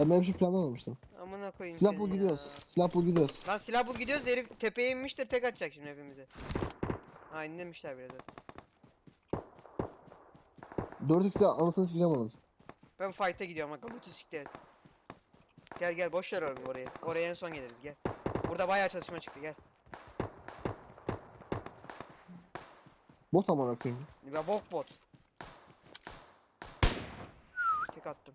Ben böyle bir şey planlamamıştım. Amına koyayım Silah seni bul ya. gidiyoruz. Silah bul gidiyoruz. Lan silah bul gidiyoruz da herif tepeye inmiştir tek atacak şimdi hepimize. Ha indirmişler bile zaten. 4x'e anasını sikeceğim onun. Ben fight'a gidiyorum bak götü siktir et. Gel gel boş ver oğlum orayı. Oraya en son geliriz gel. Burada bayağı çatışma çıktı gel. Bot amına koyayım. Ya bok bot. Tek attım.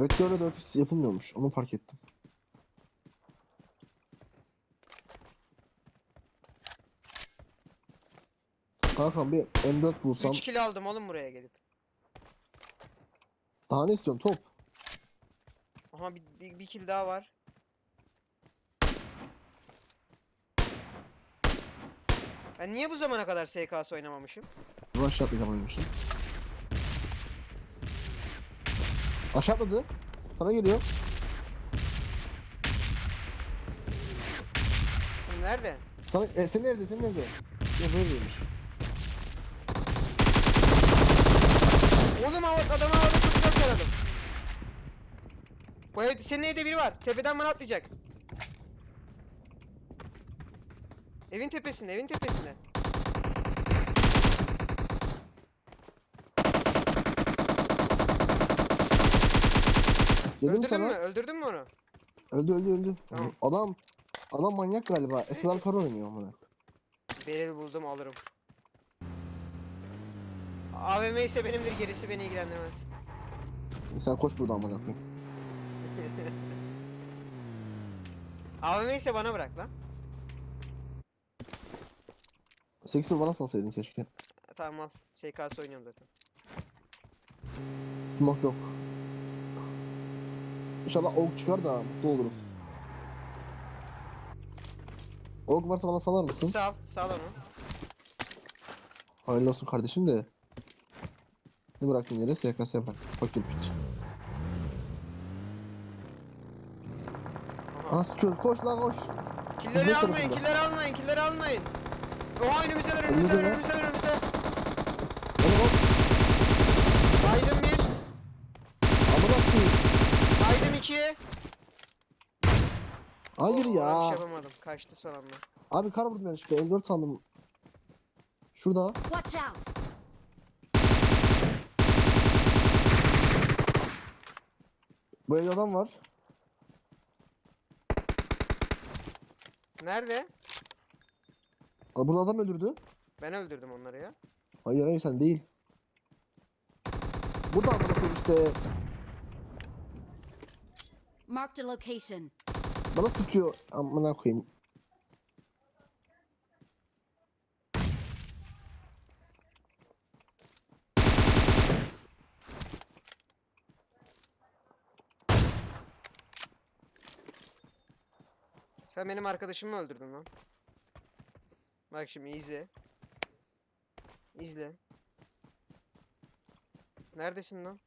Vektörle 4x yapılmıyormuş. Onu fark ettim. Kankam bir M4 bulsam 3 kill aldım oğlum buraya gelip. daha ne istiyorsun top? Aha bir, bir, bir kill daha var. Ben niye bu zamana kadar SKS oynamamışım? Rush atlayacağım oynamışım. Aşağı atladı. Sana geliyor. Nerede? Sana, e, senin evde, senin evde. Ya böyleymiş. Oğlum hava, adamı havada güzel taradım. Bu evde, senin evde biri var. Tepeden bana atlayacak. Evin tepesinde, evin tepesinde. Dedim Öldürdün sana. mü? Öldürdün mü onu? Öldü öldü öldü. Tamam. Adam adam manyak galiba. SLR kar oynuyor amına. Beril buldum alırım. AVM ise benimdir gerisi beni ilgilendirmez. Sen koş buradan amına koyayım. AVM ise bana bırak lan. Sex'i bana salsaydın keşke. Tamam al. SKS oynuyorum zaten. Smoke yok. İnşallah ok çıkar da mutlu olurum. Ok varsa bana salar mısın? Sağ ol. Sağ ol onu. Hayırlı olsun kardeşim de. Ne bıraktın yere? SKS bırak. Fakir piç. Aa sıkıyoruz. Koş lan koş. Killeri almayın, killeri almayın, killeri almayın. Oha önümüzdeler, Önümüzde önümüzdeler, önümüzdeler, önümüzdeler. Hadi bak. Saydım bir, Amına koyayım. saydım iki. Hayır Oo, ya. Bir şey yapamadım, kaçtı son anda. Abi kar vurdum işte. M4 sandım. Şurada. Watch out! Bu evde adam var. Nerede? Aa, Burada adam öldürdü. Ben öldürdüm onları ya. Hayır hayır sen değil. Burada koyayım işte. Marked a location. Bana sıkıyor. Amına koyayım. Sen benim arkadaşımı öldürdün lan. Bak şimdi izle. İzle. Neredesin lan?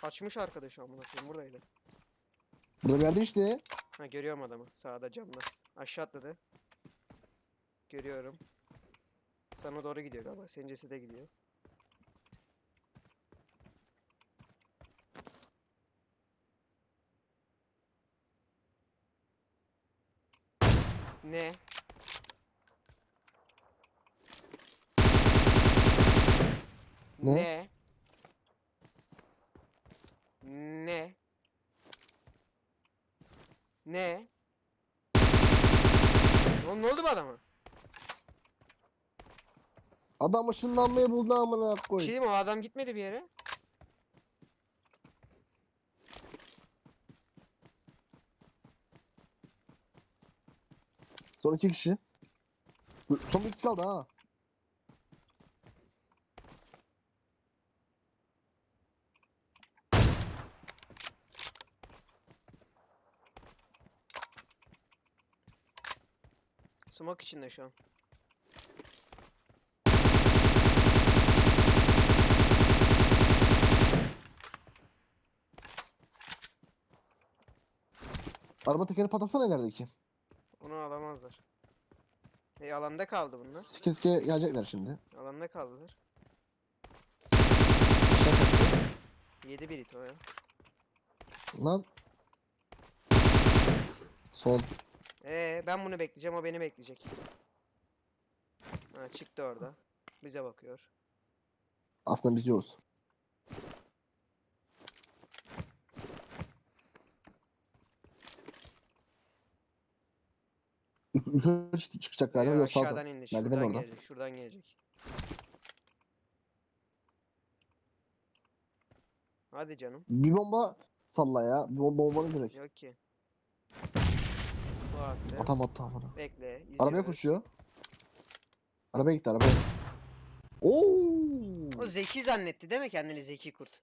Kaçmış arkadaşı amına koyayım buradaydı. Burada bir yerde işte. Ha görüyorum adamı sağda camda. Aşağı atladı. Görüyorum. Sana doğru gidiyor galiba. Senin cesede gidiyor. Ne? Ne? Ne? Ne? Oğlum ne oldu bu adama? Adam ışınlanmayı buldu amına Bir şey koy. diyeyim mi? O adam gitmedi bir yere. Son iki kişi. Son bir kişi kaldı ha. Smoke içinde şu an. Araba tekeri patlasana ilerideki. Onu alamazlar. E alanda kaldı bunlar. Sike sike gelecekler şimdi. Alanda kaldılar. Yedi bir it o ya. Lan. Son. Ee ben bunu bekleyeceğim o beni bekleyecek. Ha çıktı orada. Bize bakıyor. Aslında biz yokuz. Çık- çıkacak galiba. Yok sağ aşağıdan indi. Merdiven Şuradan orada. gelecek. Şuradan gelecek. Hadi canım. Bir bomba salla ya. Bir bomba bombanı direkt. Yok ki. Bu attı. Atam atam bana. Bekle. Arabaya izliyoruz. koşuyor. Arabaya gitti arabaya. Oo! O zeki zannetti değil mi kendini zeki kurt?